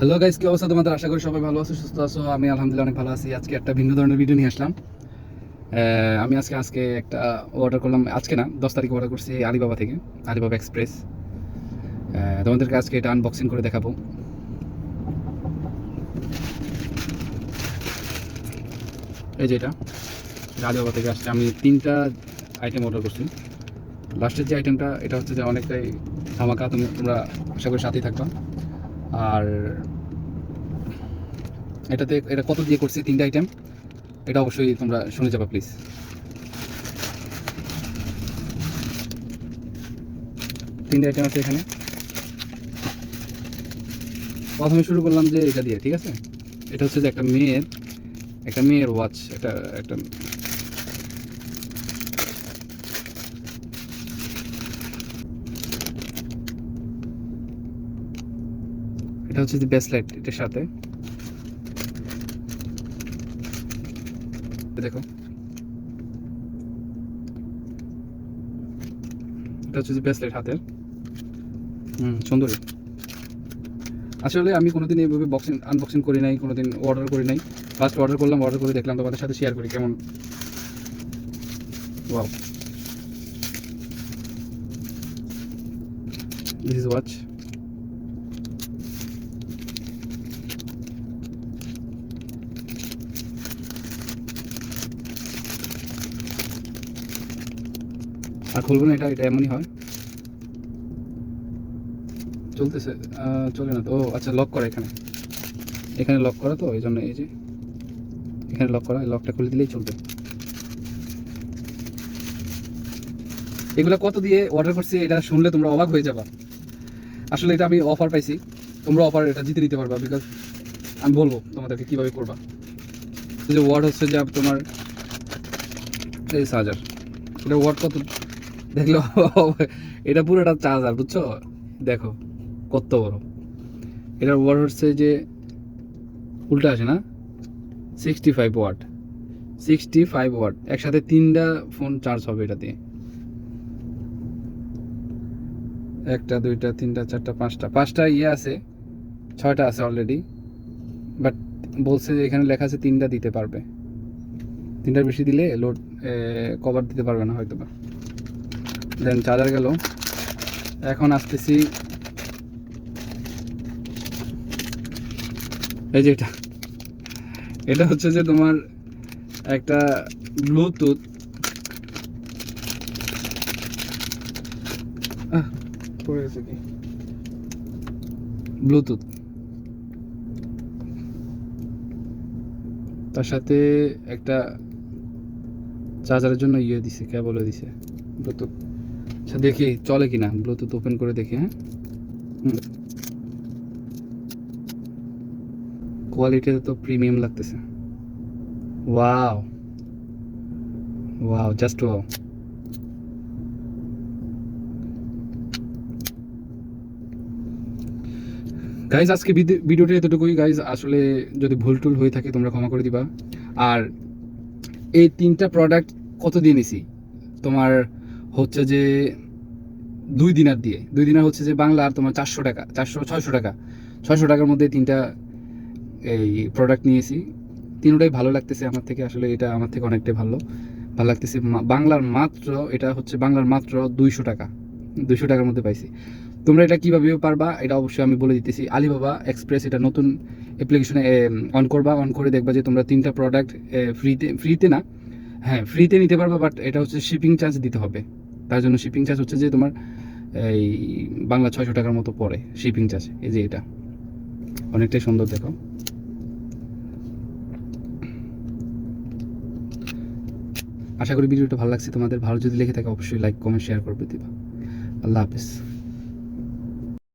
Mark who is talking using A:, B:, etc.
A: Hello guys কি অবস্থা তোমাদের? আশা করি সবাই ভালো আছো, সুস্থ আছো। আমি আলহামদুলিল্লাহ অনেক ভালো আছি। আজকে একটা ভিন্ন ধরনের ভিডিও নিয়ে আসলাম। আমি আজকে আজকে একটা অর্ডার করলাম। আজকে না, দশ তারিখে অর্ডার করছি আলিবাবা থেকে, আলিবাবা এক্সপ্রেস তোমাদেরকে আজকে এটা আনবক্সিং করে দেখাবো। এই যে এটা আলিবাবা থেকে আসছে। আমি তিনটা আইটেম অর্ডার করছি। লাস্টের যে আইটেমটা এটা হচ্ছে যে অনেকটাই ধামাকা। তুমি, তোমরা আশা করি সাথেই থাকবা। আর এটাতে এটা কত দিয়ে করছি? তিনটা আইটেম এটা অবশ্যই তোমরা শুনে যাবা প্লিজ তিনটা আইটেম আছে এখানে। প্রথমে শুরু করলাম যে এটা দিয়ে, ঠিক আছে? এটা হচ্ছে যে একটা মেয়ের একটা মেয়ের ওয়াচ একটা একটা এটা হচ্ছে যে ব্রেসলেট এটার সাথে। দেখো। এটা হচ্ছে ব্রেসলেট হাতের। হুম সুন্দরই আসলে আমি কোনোদিন এইভাবে বক্সিং আনবক্সিং করি নাই, কোনোদিন অর্ডার করি নাই। ফার্স্ট অর্ডার করলাম অর্ডার করে দেখলাম, তোমাদের সাথে শেয়ার করি, কেমন? ওয়াও দিস ইজ ওয়াচ আর খুলবো না এটা এটা এমনই হয়। চলতেছে চলে না তো। ও আচ্ছা লক করা এখানে। এখানে লক করা তো, এই জন্য এই যে, এখানে লক করা লকটা খুলে দিলেই চলবে। এগুলো কত দিয়ে অর্ডার করছি, এটা শুনলে তোমরা অবাক হয়ে যাবা। আসলে এটা আমি অফার পাইছি, তোমরা অফার এটা জিতে নিতে পারবা বিকজ আমি বলব তোমাদেরকে কীভাবে করবা। যে ওয়ার্ড হচ্ছে যে তোমার, এই চার্জার এটা ওয়ার্ড কত দেখল, এটা পুরোটা চার্জার, বুঝছ? দেখো, কত বড়। এটার ওয়াট হচ্ছে যে উল্টা আসে না? Sixty five watt sixty five watt একসাথে তিনটা ফোন চার্জ হবে এটা দিয়ে একটা, দুইটা, তিনটা, চারটা, পাঁচটা। পাঁচটা ইয়ে আছে, ছয়টা আছে অলরেডি বাট বলছে যে এখানে লেখা আছে তিনটা দিতে পারবে। তিনটার বেশি দিলে লোড কভার দিতে পারবে না হয়তো বা দেন চার্জার গেল। এখন আসতেছি। এই যে এটা। এটা হচ্ছে যে তোমার একটা ব্লুটুথ। পড়ে ব্লুটুথ। তার সাথে একটা চার্জারের জন্য ইয়ে দিছে কেবলও দিছে, ব্লুটুথ। আচ্ছা দেখি, চলে কিনা? ব্লুটুথ ওপেন করে দেখি হ্যাঁ? কোয়ালিটি তো প্রিমিয়াম লাগতেছে। Wow wow just wow guys আজকে ভিডি- ভিডিওটা এতটুকুই গাইজ আসলে যদি ভুল টুল হয়ে থাকে, তোমরা ক্ষমা করে দিবা। আর এই তিনটা প্রোডাক্ট কত দিয়ে নিছি? তোমার হচ্ছে যে দুই দিনার দিয়ে। দুই দিনার হচ্ছে যে বাংলা আর তোমার চারশো টাকা, চারশো, ছয়শো টাকা। ছয়শো টাকার মধ্যে তিনটা এই প্রোডাক্ট নিয়েছি। তিনটাই ভালো লাগতেছে আমার থেকে, আসলে এটা আমার থেকে অনেকটাই ভালো। ভালো লাগতেছে বাংলার মাত্র, এটা হচ্ছে বাংলার মাত্র দুইশো টাকা। দুইশো টাকার মধ্যে পাইছি। তোমরা এটা কীভাবে পারবা, এটা অবশ্যই আমি বলে দিতেছি। আলিবাবা এক্সপ্রেস এটা নতুন অ্যাপ্লিকেশনে অন করবা। অন করে দেখবা যে তোমরা তিনটা প্রোডাক্ট ফ্রিতে ফ্রিতে না হ্যাঁ ফ্রিতে নিতে পারবা বাট এটা হচ্ছে শিপিং চার্জ দিতে হবে। তার জন্য শিপিং চার্জ হচ্ছে যে তোমার, এই বাংলা ছয়শো টাকার মতো পড়ে শিপিং চার্জ এই যে এটা। অনেকটাই সুন্দর, দেখো। আশা করি ভিডিওটা ভালো লাগছে। তোমাদের ভালো যদি লেগে থাকে, অবশ্যই লাইক কমেন্ট শেয়ার করবে দিবা। আল্লাহ হাফিজ।